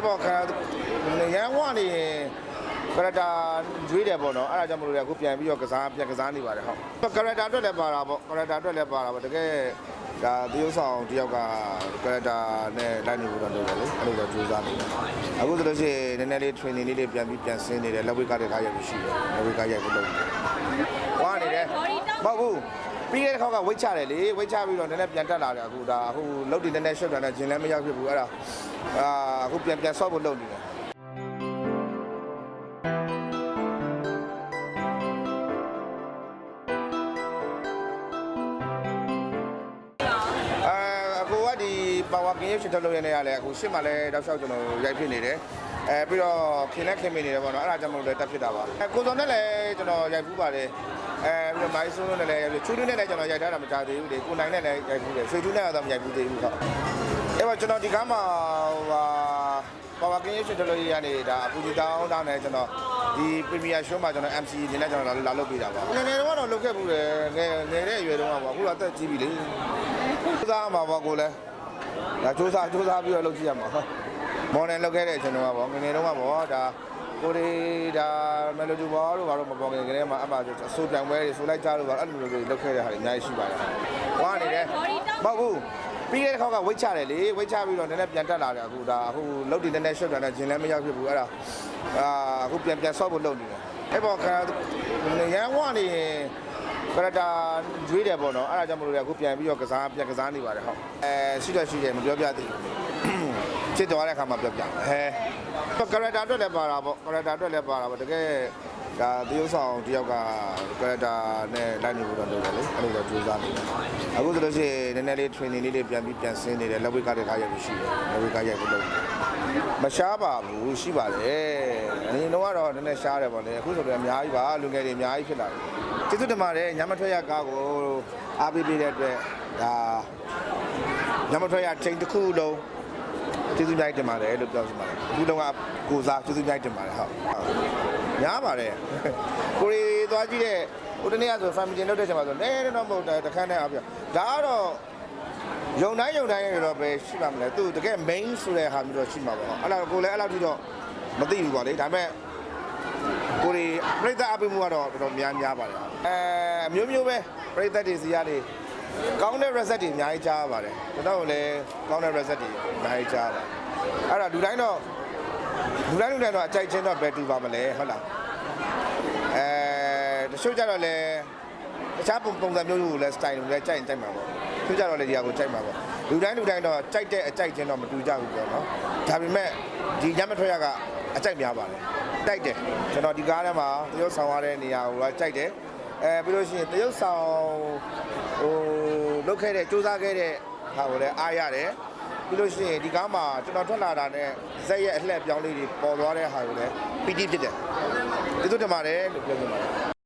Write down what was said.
အဲ့ပေါ်ခါရန်ဝနေကရတာကျွေးတယ်ပေါ့နော်အဲ့ဒါကြောင့်မလို့လေအခုပြန်ပြီးတော့ကစားပြန်ကစားနေပါတယ်ဟုတ်ကရတာအတွက်လည်းပါတာပေါ့ကရတာအတွက်လည်းပါတာပေါ့တကယ်ဒါသရုပ်ဆောင်တယောက်ကကရတာနဲ့လိုက်နေဖို့တော့လုပ်တယ်လေအဲ့လိုတော့ကြိုးစားနေတယ်အခုဆိုလို့ရှိရင်နည်းနည်းလေး training လေးတွေပြန်ပြီးပြန်ဆင်းနေတယ်လက်ဝိတ်ကတဲ့ခါရိုက်လို့ရှိတယ်လက်ဝိတ်ကရိုက်ဖို့လုပ်နေတယ်ဝါနေတယ်မဟုတ်ဘူး ပြီးတဲ့ခေါက်ကဝိတ်ချတယ်လေဝိတ်ချပြီးတော့နည်းနည်းပြန်တက်လာတယ်အခုဒါအခုလုတ်တည်နည်းနည်းရှုပ်တာနဲ့ဂျင်လည်းမရောက်ဖြစ်ဘူးအဲ့ဒါအာအခုပြန်ပြန်ဆော့ဖို့လုပ်နေတယ်အဲအခုကဒီ power game ရှင်ထုတ်လို့ရနေရလဲအခုရှစ်မှလည်းတောက်လျှောက်ကျွန်တော်ရိုက်ဖြစ်နေတယ်အဲပြီးတော့ခင်နဲ့ခင်မနေတယ်ပေါ့နော်အဲ့ဒါကြောင့်မလို့လည်းတက်ဖြစ်တာပါအဲကိုစောနဲ့လည်းကျွန်တော်ရိုက်ဖူးပါတယ် အဲပြီးတော့မိုင်းဆိုးနဲ့လည်းချူတူနဲ့လည်းကျွန်တော်ရိုက်ထားတာမကြသေးဘူးလေကိုနိုင်နဲ့လည်းရိုက်ဖူးတယ်ဆွေတူနဲ့ကတော့မရိုက်ဖူးသေးဘူးဟုတ်အဲ့တော့ကျွန်တော်ဒီကားမှာဟိုပါဝါကင်းရှင်ထုတ်လို့ရနေဒါအပူဒီတောင်းတောင်းနဲ့ကျွန်တော်ဒီပရီမီယာရှိုးမှာကျွန်တော် MC နေနဲ့ကျွန်တော်လာလုပ်ပေးတာပါငယ်ငယ်တော့တော့လုပ်ခဲ့ဘူးလေငယ်ငယ်တဲ့အရွယ်တုန်းကပေါ့အခုတော့အသက်ကြီးပြီလေစူးစမ်းမှာပေါ့ကိုလည်းဒါစူးစမ်းစူးစမ်းပြီးတော့လုပ်ကြည့်ရမှာဟုတ်မော်ဒန်လုပ်ခဲ့တဲ့အချိန်တုန်းကပေါ့ငယ်ငယ်တုန်းကပေါ့ဒါ ကိုရီဒါမယ်လိုဒီဘောတို့ဘာလို့မပေါ်ငယ်ငယ်မှာအမှဆိုအဆိုးပြောင်ပွဲတွေဆိုလိုက်ကြလို့ပါအဲ့လိုမျိုးတွေလုပ်ခဲ့တဲ့ဟာတွေအများကြီးရှိပါတယ်ဟွာနေတယ်မဟုတ်ဘူးပြီးတဲ့ခေါက်ကဝိတ်ချတယ်လေဝိတ်ချပြီးတော့နည်းနည်းပြန်တက်လာတယ်အခုဒါအခုလုတ်တည်နည်းနည်းရှုပ်တာနဲ့ဂျင်လည်းမရောက်ဖြစ်ဘူးအဲ့ဒါအာအခုပြန်ပြန်ဆော့ဖို့လုပ်နေတယ်အဲ့ပေါ်ခါရန်ဝနေကရတာကျွေးတယ်ပေါ့နော်အဲ့ဒါကြောင့်မလို့လေအခုပြန်ပြီးတော့ကစားပြန်ကစားနေပါတယ်ဟုတ်အဲရှိတော့ရှိတယ်မပြောပြသေးဘူးချစ်တော်တဲ့အခါမှာပြောပြဟဲ ကရတာအတွက်လည်းပါတာပေါ့ကရတာအတွက်လည်းပါတာပေါ့တကယ်ဒါသရုပ်ဆောင်တယောက်ကကရတာနဲ့လိုက်နေဖို့တော့လုပ်တယ်လေအဲ့လိုတော့ကြိုးစားနေတယ်အခုဆိုလို့ရှိရင်နည်းနည်းလေး training လေးတွေပြန်ပြီးပြန်ဆင်းနေတယ်လက်ဝိတ်ကတဲ့ခါရိုက်လို့ရှိတယ်လက်ဝိတ်ကရိုက်ဖို့လုပ်တယ်မရှားပါဘူးရှိပါတယ်အရင်တော့ကတော့နည်းနည်းရှားတယ်ပေါ့လေအခုဆိုတော့အများကြီးပါလူငယ်တွေအများကြီးဖြစ်လာတယ်ကျေးဇူးတင်ပါတယ်ညမထွက်ရကားကိုအားပေးပေးတဲ့အတွက်ဒါညမထွက်ရချိန်တစ်ခုလုံး ကျေးဇူးများတင်ပါတယ်လို့ပြောချင်ပါတယ်အခုလုံးကကိုစားကျေးဇူးများတင်ပါတယ်ဟုတ်ဟုတ်များပါတယ်ကိုရီသွားကြည့်တဲ့ဟိုတနေ့ကဆို family လုပ်တဲ့ချိန်မှာဆိုနဲတော့မဟုတ်တခန်းနဲ့အားပြဒါကတော့ယုံတိုင်းယုံတိုင်းရတော့ပဲရှိပါမလဲသူတကယ် main ဆိုတဲ့ဟာမျိုးတော့ရှိမှာပေါ့အဲ့တော့ကိုလည်းအဲ့လောက်ထိတော့မသိဘူးပေါ့လေဒါပေမဲ့ကိုရီပြိဿအပိမှုကတော့တော်တော်များများပါတယ်အဲအမျိုးမျိုးပဲပြိဿတွေစီကနေ ကောင်းတဲ့ reset တွေအများကြီးကြားရပါတယ်ကျွန်တော်လည်းကောင်းတဲ့ reset တွေအများကြီးကြားရပါတယ်အဲ့ဒါလူတိုင်းတော့လူတိုင်းလူတိုင်းတော့အကြိုက်ချင်းတော့ဘယ်တူပါမလဲဟုတ်လားအဲတချို့ကြတော့လည်းတခြားပုံပုံစံမျိုးမျိုးကိုလည်း style တွေလည်းကြိုက်ရင်ကြိုက်မှာပေါ့သူကြတော့လည်းဒီဟာကိုကြိုက်မှာပေါ့လူတိုင်းလူတိုင်းတော့ကြိုက်တဲ့အကြိုက်ချင်းတော့မတူကြဘူးပေါ့နော်ဒါပေမဲ့ဒီညမထွက်ရကအကြိုက်များပါတယ်တိုက်တယ်ကျွန်တော်ဒီကားထဲမှာတရုတ်ဆောင်ရတဲ့နေရာကိုကကြိုက်တယ် အဲပြီးလို့ရှိရင်တရုတ်ဆောင်ဟိုလုပ်ခဲ့တဲ့စူးစမ်းခဲ့တဲ့ဟာကိုလည်းအားရတယ်ပြီးလို့ရှိရင်ဒီကားမှာကျွန်တော်ထွက်လာတာနဲ့ဇက်ရဲ့အလှည့်ပြောင်းလေးတွေပေါ်သွားတဲ့ဟာကိုလည်းပီတိဖြစ်တယ်ကျေးဇူးတင်ပါတယ်လို့ပြောချင်ပါတယ်